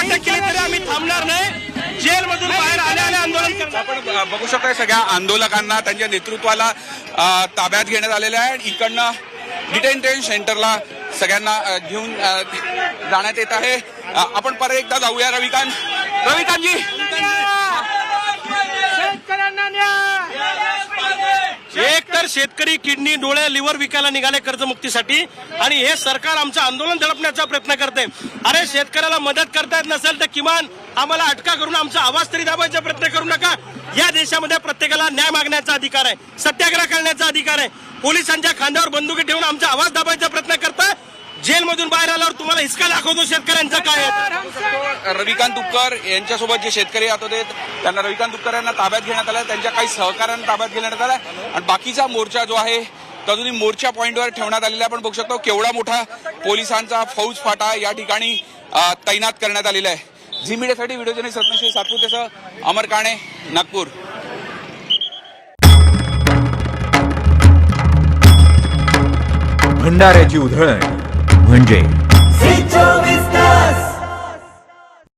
अटक केली तरी आम्ही थांबणार नाही. जेलमधून बाहेर आले आले आंदोलन करणार. आपण बघू शकताय सगळ्या आंदोलकांना त्यांच्या नेतृत्वाला ताब्यात घेण्यात आलेलं आहे. आणि इकडनं डिटेन्शन सेंटरला सगळ्यांना घेऊन जाण्यात येत आहे. आपण परत एकदा जाऊया रविकांत. रविकांतजी एक तर शेतकरी किडनी डोळे लिव्हर विकायला निघाले कर्जमुक्तीसाठी. आणि हे सरकार आमचं आंदोलन दडपण्याचा प्रयत्न करते अरे शेतकऱ्याला मदत करता येत नसेल तर किमान आम्हाला अटका करून आमचा आवाज तरी दाबायचा प्रयत्न करू नका. या देशामध्ये प्रत्येकाला न्याय मागण्याचा अधिकार आहे सत्याग्रह करण्याचा अधिकार आहे. पोलिसांच्या खांद्यावर बंदुकी ठेवून आमचा आवाज दाबायचा प्रयत्न जेलमधून बाहेर आल्यावर तुम्हाला हिसका दाखवतो शेतकऱ्यांचा काय आहे. रविकांत तुपकर यांच्यासोबत जे शेतकरी राहत होते त्यांना रविकांत तुपकर यांना ताब्यात घेण्यात आलं त्यांच्या काही सहकाऱ्यांना ताब्यात घेण्यात आलं आणि बाकीचा मोर्चा जो आहे तो अजूनही मोर्चा पॉईंटवर ठेवण्यात आलेला आपण बघू शकतो केवढा मोठा पोलिसांचा फौज फाटा या ठिकाणी तैनात करण्यात आलेला आहे. झी मीडियासाठी व्हिडिओ जर्नलिस्ट रत्नश्री सातपुतेसह अमर काणे नागपूर. भंडाऱ्याची उधळण. Henry.